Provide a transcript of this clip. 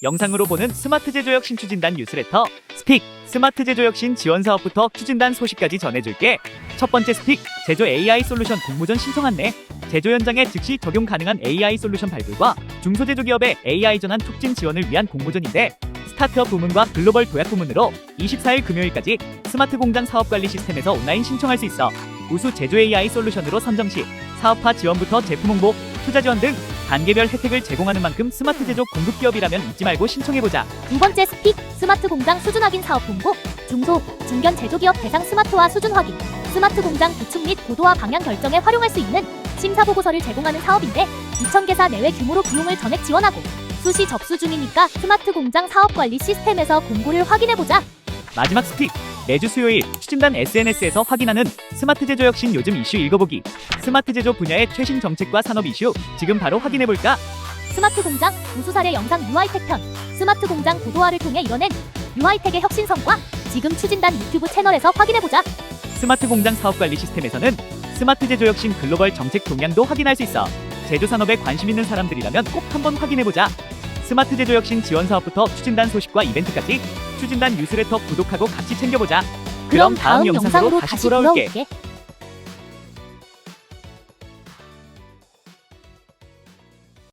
영상으로 보는 스마트 제조혁 신 추진단 뉴스레터 스픽 스마트 제조혁 신 지원 사업부터 추진단 소식까지 전해줄게. 첫 번째 스픽 제조 AI 솔루션 공모전 신청 안내. 제조 현장에 즉시 적용 가능한 AI 솔루션 발굴과 중소제조 기업의 AI 전환 촉진 지원을 위한 공모전인데 스타트업 부문과 글로벌 도약 부문으로 24일 금요일까지 스마트 공장 사업 관리 시스템에서 온라인 신청할 수 있어 우수 제조 AI 솔루션으로 선정 시 사업화 지원부터 제품 홍보, 투자 지원 등 단계별 혜택을 제공하는 만큼 스마트 제조 공급 기업이라면 잊지 말고 신청해보자. 두 번째 스픽 스마트 공장 수준 확인 사업 공고 중소 중견 제조기업 대상 스마트화 수준 확인 스마트 공장 구축 및 고도화 방향 결정에 활용할 수 있는 심사 보고서를 제공하는 사업인데 2,000개사 내외 규모로 비용을 전액 지원하고 수시 접수 중이니까 스마트 공장 사업 관리 시스템에서 공고를 확인해 보자. 마지막 스픽 매주 수요일 추진단 SNS에서 확인하는 스마트 제조 혁신 요즘 이슈 읽어보기. 스마트 제조 분야의 최신 정책과 산업 이슈. 지금 바로 확인해볼까? 스마트 공장 우수 사례 영상 UI텍 편. 스마트 공장 고도화를 통해 이뤄낸 UI텍의 혁신 성과 지금 추진단 유튜브 채널에서 확인해 보자. 스마트 공장 사업 관리 시스템에서는 스마트 제조 혁신 글로벌 정책 동향도 확인할 수 있어. 제조 산업에 관심 있는 사람들이라면 꼭 한번 확인해보자. 스마트 제조 혁신 지원 사업부터 추진단 소식과 이벤트까지 추진단 뉴스레터 구독하고 같이 챙겨보자 그럼 다음 영상으로 다시 돌아올게 돌아올게.